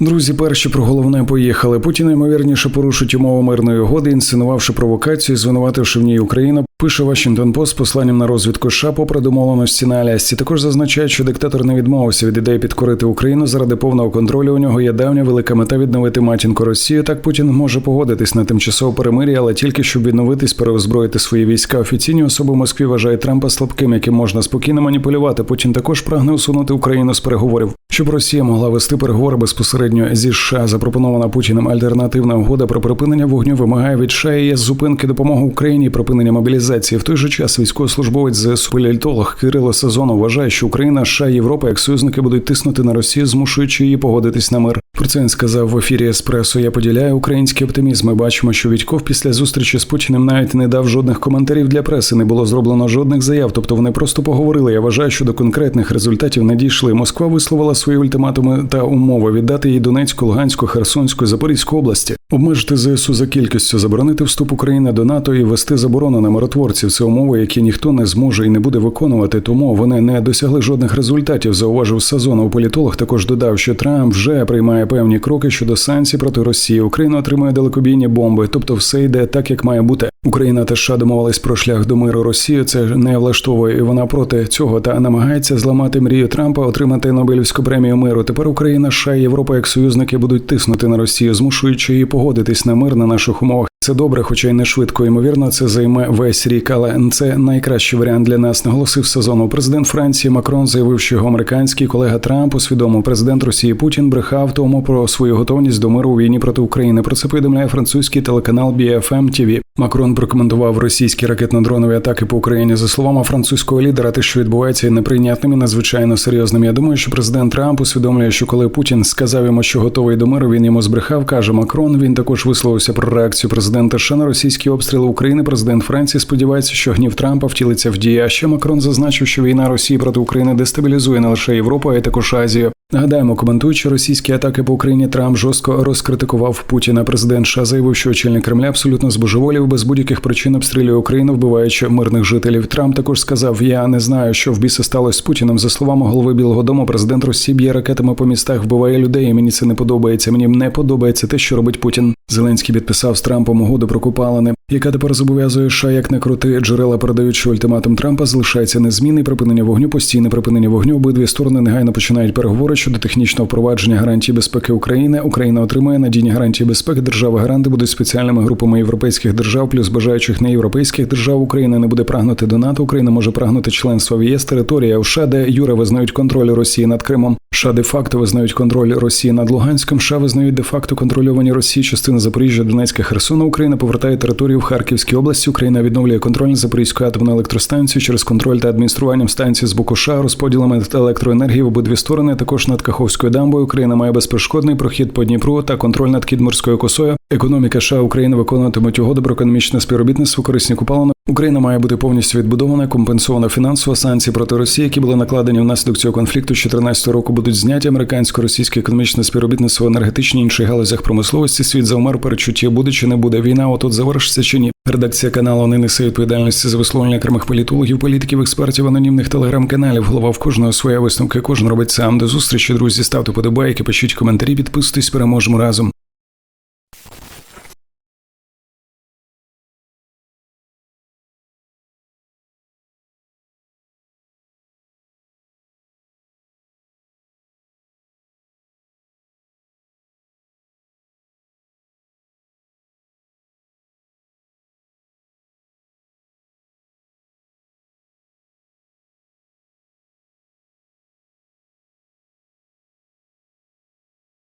Друзі, перші про головне поїхали. Путін ймовірніше порушить умови мирної угоди, інсценувавши провокацію, звинувативши в ній Україну. Пише Вашингтон Пост з посланням на розвідку США попри домовленості на Алясці. Також зазначають, що диктатор не відмовився від ідеї підкорити Україну заради повного контролю. У нього є давня велика мета відновити матінку Росію. Так Путін може погодитись на тимчасове перемир'я, але тільки щоб відновитись, переозброїти свої війська. Офіційні особи в Москві вважають Трампа слабким, яким можна спокійно маніпулювати. Путін також прагне усунути Україну з переговорів. Щоб Росія могла вести переговори безпосередньо зі США, запропонована Путіним альтернативна угода про припинення вогню вимагає від США і зупинки допомоги Україні, припинення мобілізації. В той же час військовослужбовець ЗСУ політолог Кирило Сезонов вважає, що Україна, США Європа як союзники будуть тиснути на Росію, змушуючи її погодитись на мир. Про це він сказав в ефірі Еспресо. Я поділяю український оптимізм. Ми бачимо, що Вітьков після зустрічі з Путіним навіть не дав жодних коментарів для преси. Не було зроблено жодних заяв. Тобто вони просто поговорили. Я вважаю, що до конкретних результатів не дійшли. Москва висловила свої ультиматуми та умови віддати їй Донецьку, Луганську, Херсонську, Запорізьку області, обмежити ЗСУ за кількістю, заборонити вступ України до НАТО і ввести заборону на миротворців. Це умови, які ніхто не зможе і не буде виконувати. Тому вони не досягли жодних результатів. Зауважив Сазонов. Політолог також додав, що Трамп вже приймає певні кроки щодо санкцій проти Росії. Україна отримує далекобійні бомби, тобто все йде так, як має бути. Україна та США домовились про шлях до миру Росію. Це не влаштовує і вона проти цього та намагається зламати мрію Трампа отримати Нобелівську премію миру. Тепер Україна, США і Європа як союзники будуть тиснути на Росію, змушуючи її погодитись на мир на наших умовах. Це добре, хоча й не швидко. Ймовірно, це займе весь рік, але це найкращий варіант для нас. Наголосив сезону. Президент Франції Макрон заявив, що його американський колега Трамп усвідомив президент Росії Путін брехав тому про свою готовність до миру у війні проти України. Про це повідомляє французький телеканал BFM TV. Макрон прокоментував російські ракетно-дронові атаки по Україні за словами французького лідера. Те, що відбувається, є неприйнятним і надзвичайно серйозним. Я думаю, що президент Трамп усвідомлює, що коли Путін сказав йому, що готовий до миру, він йому збрехав. каже Макрон. Він також висловився про реакцію президента США на російські обстріли України. Президент Франції сподівається, що гнів Трампа втілиться в дії. А ще Макрон зазначив, що війна Росії проти України дестабілізує не лише Європу, а й також Азію. Нагадаємо, коментуючи російські атаки по Україні, Трамп жорстко розкритикував Путіна. Президент США заявив, що очільник Кремля абсолютно збожеволів без будь-яких причин обстрілює Україну, вбиваючи мирних жителів. Трамп також сказав: Я не знаю, що в біса сталося з Путіним. За словами голови Білого Дому, президент Росії б'є ракетами по містах, вбиває людей. і Мені це не подобається. Мені не подобається те, що робить Путін. Зеленський підписав з Трампом угоду про купалини, яка тепер зобов'язує США як не крути джерела, передають, що ультиматум Трампа залишається незмінний. Припинення вогню, постійне припинення вогню. Обидві сторони негайно починають переговори щодо технічного впровадження гарантій безпеки України. Україна отримує надійні гарантії безпеки. Держави гаранти будуть спеціальними групами європейських держав, плюс бажаючих неєвропейських держав. Україна не буде прагнути до НАТО. Україна може прагнути членства в ЄС територія в США, де Юре визнають контроль Росії над Кримом. США де-факто визнають контроль Росії над Луганськом. США визнають де-факто контрольовані Росії частини Запоріжжя, Донецька, Херсона. Україна повертає територію в Харківській області. Україна відновлює контроль над Запорізькою атомною електростанцією через контроль та адмініструванням станції з боку США, розподілами електроенергії в обидві сторони. Також над Каховською дамбою Україна має безперешкодний прохід по Дніпру та контроль над Кідморською косою. Економіка США України виконуватимуть угоду про економічне співробітництво корисні купалини. Україна має бути повністю відбудована, компенсована фінансово санкції проти Росії, які були накладені внаслідок цього конфлікту з 2014 року. Будуть зняті американсько-російське економічне співробітництво в енергетичній інших галузях промисловості. Світ завмер перечуття буде чи не буде війна. Отут завершиться чи ні. Редакція каналу не несе відповідальності за висловлення окремих політологів, політиків, експертів, анонімних телеграм-каналів. Голова в кожного своя висновка. Кожен робить сам. До зустрічі, друзі. Ставте подобайки, пишіть коментарі, підписуйтесь, переможемо разом.